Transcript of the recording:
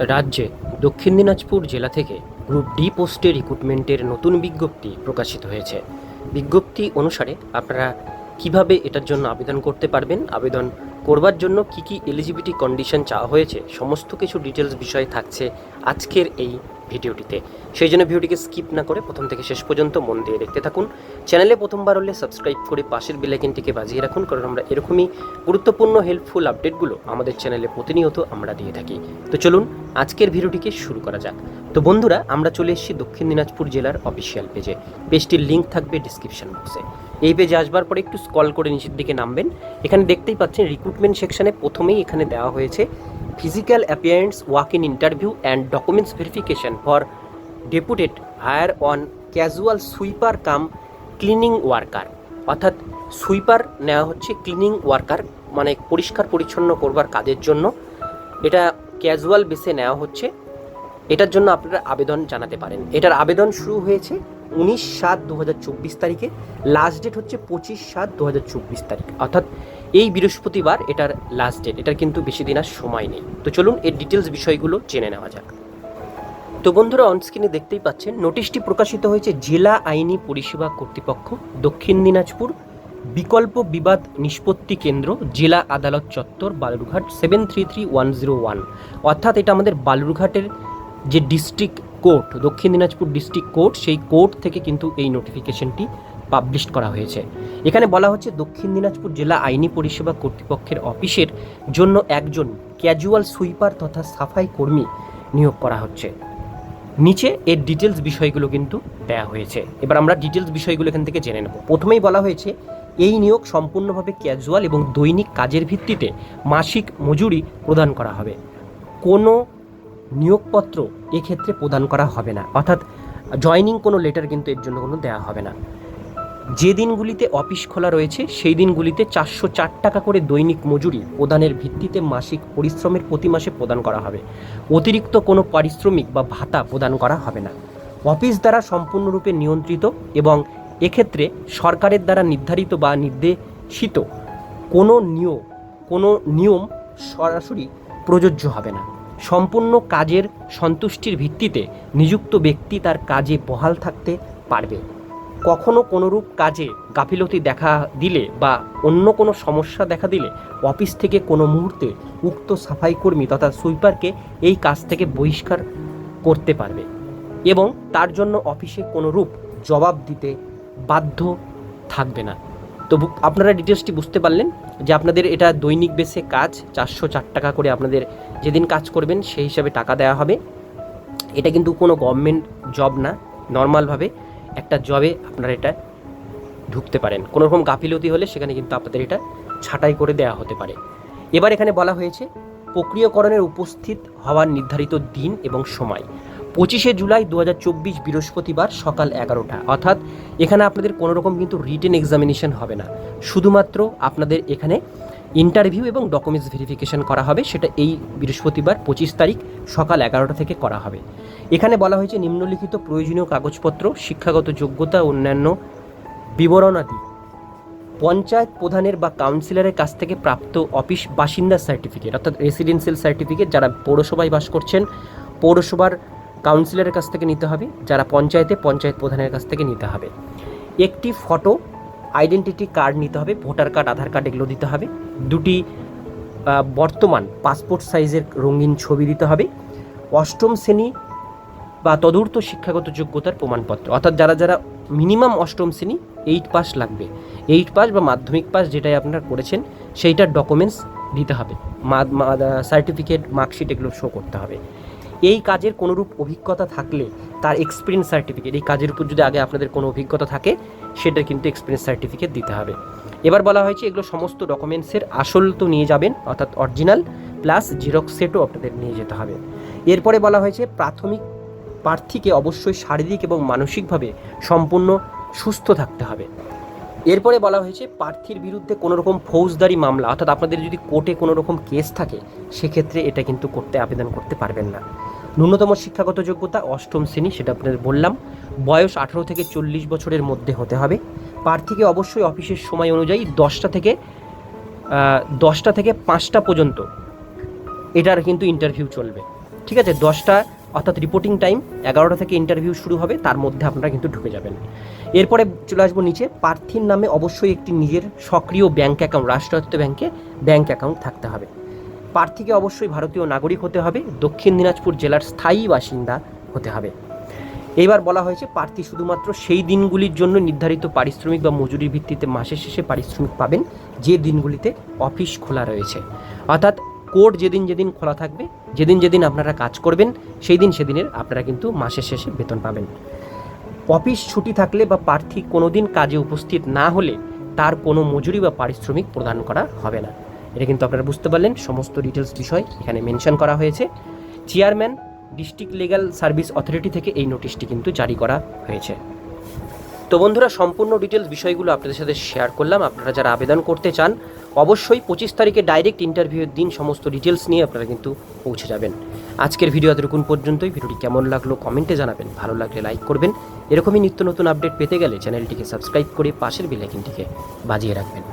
রাজ্যে দক্ষিণ দিনাজপুর জেলা থেকে গ্রুপ ডি পোস্টে রিক্রুটমেন্টের নতুন বিজ্ঞপ্তি প্রকাশিত হয়েছে। বিজ্ঞপ্তি অনুসারে আপনারা কীভাবে এটার জন্য আবেদন করতে পারবেন? আবেদন করবার জন্য কি কি এলিজিবিলিটি কন্ডিশন চাওয়া হয়েছে, সমস্ত কিছু ডিটেলস বিষয় থাকছে আজকের এই ভিডিওটিতে। সেই জন্য ভিডিওটিকে স্কিপ না করে প্রথম থেকে শেষ পর্যন্ত মন দিয়ে দেখতে থাকুন। চ্যানেলে প্রথমবার হলে সাবস্ক্রাইব করে পাশের বেলাইকিনটিকে বাজিয়ে রাখুন, কারণ আমরা এরকমই গুরুত্বপূর্ণ হেল্পফুল আপডেটগুলো আমাদের চ্যানেলে প্রতিনিয়ত আমরা দিয়ে থাকি। তো চলুন আজকের ভিডিওটিকে শুরু করা যাক। তো বন্ধুরা, আমরা চলে এসেছি দক্ষিণ দিনাজপুর জেলার অফিসিয়াল পেজে পেজটির লিঙ্ক থাকবে ডিসক্রিপশন বক্সে এই পেজে আসবার পরে একটু স্কল করে নিচের দিকে নামবেন। এখানে দেখতেই পাচ্ছেন রিক্রুটমেন্ট সেকশানে প্রথমেই এখানে দেওয়া হয়েছে physical appearance walk in interview and documents verification for deputed hire on casual sweeper cum cleaning worker অর্থাৎ সুইপার নেওয়া হচ্ছে ক্লিনিং ওয়ার্কার মানে পরিষ্কার পরিচ্ছন্ন করবার কাজের জন্য। এটা ক্যাজুয়াল বেসে নেওয়া হচ্ছে। এটার জন্য আপনারা আবেদন জানাতে পারেন। এটার আবেদন শুরু হয়েছে উনিশ সাত দু তারিখে। লাস্ট ডেট হচ্ছে পঁচিশ সাত দু তারিখ। অর্থাৎ এই বৃহস্পতিবার এটার লাস্ট ডেট এটার কিন্তু বেশি দিন আর সময় নেই। তো চলুন এর ডিটেলস বিষয়গুলো জেনে নেওয়া যাক। তো বন্ধুরা অনস্ক্রিনে দেখতেই পাচ্ছেন নোটিশটি প্রকাশিত হয়েছে জেলা আইনি পরিষেবা কর্তৃপক্ষ, দক্ষিণ দিনাজপুর, বিকল্প বিবাদ নিষ্পত্তি কেন্দ্র, জেলা আদালত চত্বর, Balurghat seven three three one zero one অর্থাৎ এটা আমাদের বালুরঘাটের যে district court, Dakshin Dinajpur district court, সেই কোর্ট থেকে কিন্তু এই নোটিফিকেশনটি পাবলিশ করা হয়েছে। এখানে বলা হচ্ছে দক্ষিণ দিনাজপুর জেলা আইনি পরিষেবা কর্তৃপক্ষের অফিসের জন্য একজন ক্যাজুয়াল সুইপার তথা সাফাই কর্মী নিয়োগ করা হচ্ছে। নিচে এর ডিটেলস বিষয়গুলো কিন্তু দেয়া হয়েছে। এবার আমরা ডিটেলস বিষয়গুলো এখান থেকে জেনে নেব। প্রথমেই বলা হয়েছে, এই নিয়োগ সম্পূর্ণভাবে ক্যাজুয়াল এবং দৈনিক কাজের ভিত্তিতে মাসিক মজুরি প্রদান করা হবে। কোনো নিয়োগপত্র এক্ষেত্রে প্রদান করা হবে না। অর্থাৎ জয়নিং কোনো লেটার কিন্তু এর জন্য কোনো দেওয়া হবে না। যে দিনগুলিতে অফিস খোলা রয়েছে, সেই দিনগুলিতে চারশো চার টাকা করে দৈনিক মজুরি প্রদানের ভিত্তিতে মাসিক পরিশ্রমের প্রতি মাসে প্রদান করা হবে। অতিরিক্ত কোনো পারিশ্রমিক বা ভাতা প্রদান করা হবে না। অফিস দ্বারা সম্পূর্ণরূপে নিয়ন্ত্রিত এবং এক্ষেত্রে সরকারের দ্বারা নির্ধারিত বা নির্দেশিত কোনো নিয়ম কোনো নিয়ম সরাসরি প্রযোজ্য হবে না। সম্পূর্ণ কাজের সন্তুষ্টির ভিত্তিতে নিযুক্ত ব্যক্তি তার কাজে বহাল থাকতে পারবে। কখনো কোনোরূপ কাজে গাফিলতি দেখা দিলে বা অন্য কোনো সমস্যা দেখা দিলে অফিস থেকে কোনো মুহূর্তে উক্ত সাফাই কর্মী তথা সুইপারকে এই কাজ থেকে বহিষ্কার করতে পারবে এবং তার জন্য অফিসে কোনো রূপ জবাব দিতে বাধ্য থাকবে না। তো আপনারা ডিটেলসটি বুঝতে পারলেন যে আপনাদের এটা দৈনিক বেসে কাজ চারশো চার টাকা করে আপনাদের যেদিন কাজ করবেন সেই হিসাবে টাকা দেওয়া হবে। এটা কিন্তু কোনো গভর্নমেন্ট জব না নর্মালভাবে একটা জবে আপনারা এটা ঢুকতে পারেন। কোনো রকম গাফিলতি হলে সেখানে কিন্তু আপনাদের এটা ছাঁটাই করে দেওয়া হতে পারে। এবার এখানে বলা হয়েছে, প্রক্রিয়াকরণের উপস্থিত হওয়ার নির্ধারিত দিন এবং সময়। পঁচিশে জুলাই দু হাজার চব্বিশ বৃহস্পতিবার সকাল এগারোটা। অর্থাৎ এখানে আপনাদের কোনো রকম কিন্তু রিটেন এক্সামিনেশন হবে না। শুধুমাত্র আপনাদের এখানে ইন্টারভিউ এবং ডকুমেন্টস ভেরিফিকেশন করা হবে, সেটা এই বৃহস্পতিবার পঁচিশ তারিখ সকাল এগারোটা থেকে করা হবে। এখানে বলা হয়েছে নিম্নলিখিত প্রয়োজনীয় কাগজপত্র, শিক্ষাগত যোগ্যতা, অন্যান্য বিবরণাদি পঞ্চায়েত প্রধানের বা কাউন্সিলরের কাছ থেকে প্রাপ্ত অফিস বাসিন্দার সার্টিফিকেট, অর্থাৎ রেসিডেন্সিয়াল সার্টিফিকেট, যারা পৌরসভায় বাস করছেন, পৌরসভার কাউন্সিলরের কাছ থেকে নিতে হবে, যারা পঞ্চায়েতে পঞ্চায়েত প্রধানের কাছ থেকে নিতে হবে। একটি ফটো আইডেন্টিটি কার্ড নিতে হবে, ভোটার কার্ড, আধার কার্ড এগুলো দিতে হবে। দুটি বর্তমান পাসপোর্ট সাইজের রঙিন ছবি দিতে হবে। অষ্টম শ্রেণি বা তদূর্ত শিক্ষাগত যোগ্যতার প্রমাণপত্র। অর্থাৎ যারা যারা মিনিমাম অষ্টম শ্রেণি এইট পাস লাগবে। এইট পাস বা মাধ্যমিক পাস যেটাই আপনারা করেছেন, সেইটার ডকুমেন্টস দিতে হবে। সার্টিফিকেট মার্কশিট এগুলো শো করতে হবে। এই কাজের কোনোরূপ অভিজ্ঞতা থাকলে তার এক্সপিরিয়েন্স সার্টিফিকেট এই কাজের উপর যদি আগে আপনাদের কোনো অভিজ্ঞতা থাকে, সেটা কিন্তু এক্সপিরিয়েন্স সার্টিফিকেট দিতে হবে। এবার বলা হয়েছে এগুলো সমস্ত ডকুমেন্টসের আসল তো নিয়ে যাবেন, অর্থাৎ অরিজিনাল প্লাস জেরক্স সেটও আপনাদের নিয়ে যেতে হবে। এরপরে বলা হয়েছে প্রাথমিক প্রার্থীকে অবশ্যই শারীরিক এবং মানসিকভাবে সম্পূর্ণ সুস্থ থাকতে হবে। এরপরে বলা হয়েছে প্রার্থীর বিরুদ্ধে কোনো রকম ফৌজদারি মামলা, অর্থাৎ আপনাদের যদি কোর্টে কোনো রকম কেস থাকে, সেক্ষেত্রে এটা কিন্তু করতে আবেদন করতে পারবেন না। ন্যূনতম শিক্ষাগত যোগ্যতা অষ্টম শ্রেণি, সেটা আপনাদের বললাম। বয়স আঠারো থেকে চল্লিশ বছরের মধ্যে হতে হবে। প্রার্থীকে অবশ্যই অফিসের সময় অনুযায়ী দশটা থেকে দশটা থেকে পাঁচটা পর্যন্ত এটার কিন্তু ইন্টারভিউ চলবে। ঠিক আছে? দশটা, অর্থাৎ রিপোর্টিং টাইম এগারোটা থেকে ইন্টারভিউ শুরু হবে, তার মধ্যে আপনারা কিন্তু ঢুকে যাবেন। এরপরে চলে আসব নিচে। প্রার্থীর নামে অবশ্যই একটি নিজের সক্রিয় ব্যাঙ্ক অ্যাকাউন্ট রাষ্ট্রায়ত্ত ব্যাংকে ব্যাঙ্ক অ্যাকাউন্ট থাকতে হবে। প্রার্থীকে অবশ্যই ভারতীয় নাগরিক হতে হবে, দক্ষিণ দিনাজপুর জেলার স্থায়ী বাসিন্দা হতে হবে। এইবার বলা হয়েছে, প্রার্থী শুধুমাত্র সেই দিনগুলির জন্য নির্ধারিত পারিশ্রমিক বা মজুরির ভিত্তিতে মাসের শেষে পারিশ্রমিক পাবেন, যে দিনগুলিতে অফিস খোলা রয়েছে। অর্থাৎ কোর্ট যেদিন যেদিন খোলা থাকবে, যেদিন যেদিন আপনারা কাজ করবেন, সেই দিন সেদিনের আপনারা কিন্তু মাসের শেষে বেতন পাবেন। অফিস ছুটি থাকলে বা প্রার্থী কোনো দিন কাজে উপস্থিত না হলে তার কোনো মজুরি বা পারিশ্রমিক প্রদান করা হবে না। এটা কিন্তু আপনারা বুঝতে পারলেন, সমস্ত ডিটেলস বিষয় এখানে মেনশন করা হয়েছে। Chairman district legal service authority থেকে এই নোটিশটি কিন্তু জারি করা হয়েছে। তো বন্ধুরা, সম্পূর্ণ ডিটেলস বিষয়গুলো আপনাদের সাথে শেয়ার করলাম। আপনারা যারা আবেদন করতে চান, অবশ্যই পঁচিশ তারিখে ডাইরেক্ট ইন্টারভিউয়ের দিন সমস্ত ডিটেলস নিয়ে আপনারা কিন্তু পৌঁছে যাবেন। আজকের ভিডিও এতটুকুন পর্যন্তই। ভিডিওটি কেমন লাগল কমেন্টে জানাবেন। ভালো লাগলে লাইক করবেন। এরকমই নিত্য নতুন আপডেট পেতে গেলে চ্যানেলটিকে সাবস্ক্রাইব করে পাশের বেলাইকিনটিকে বাজিয়ে রাখবেন।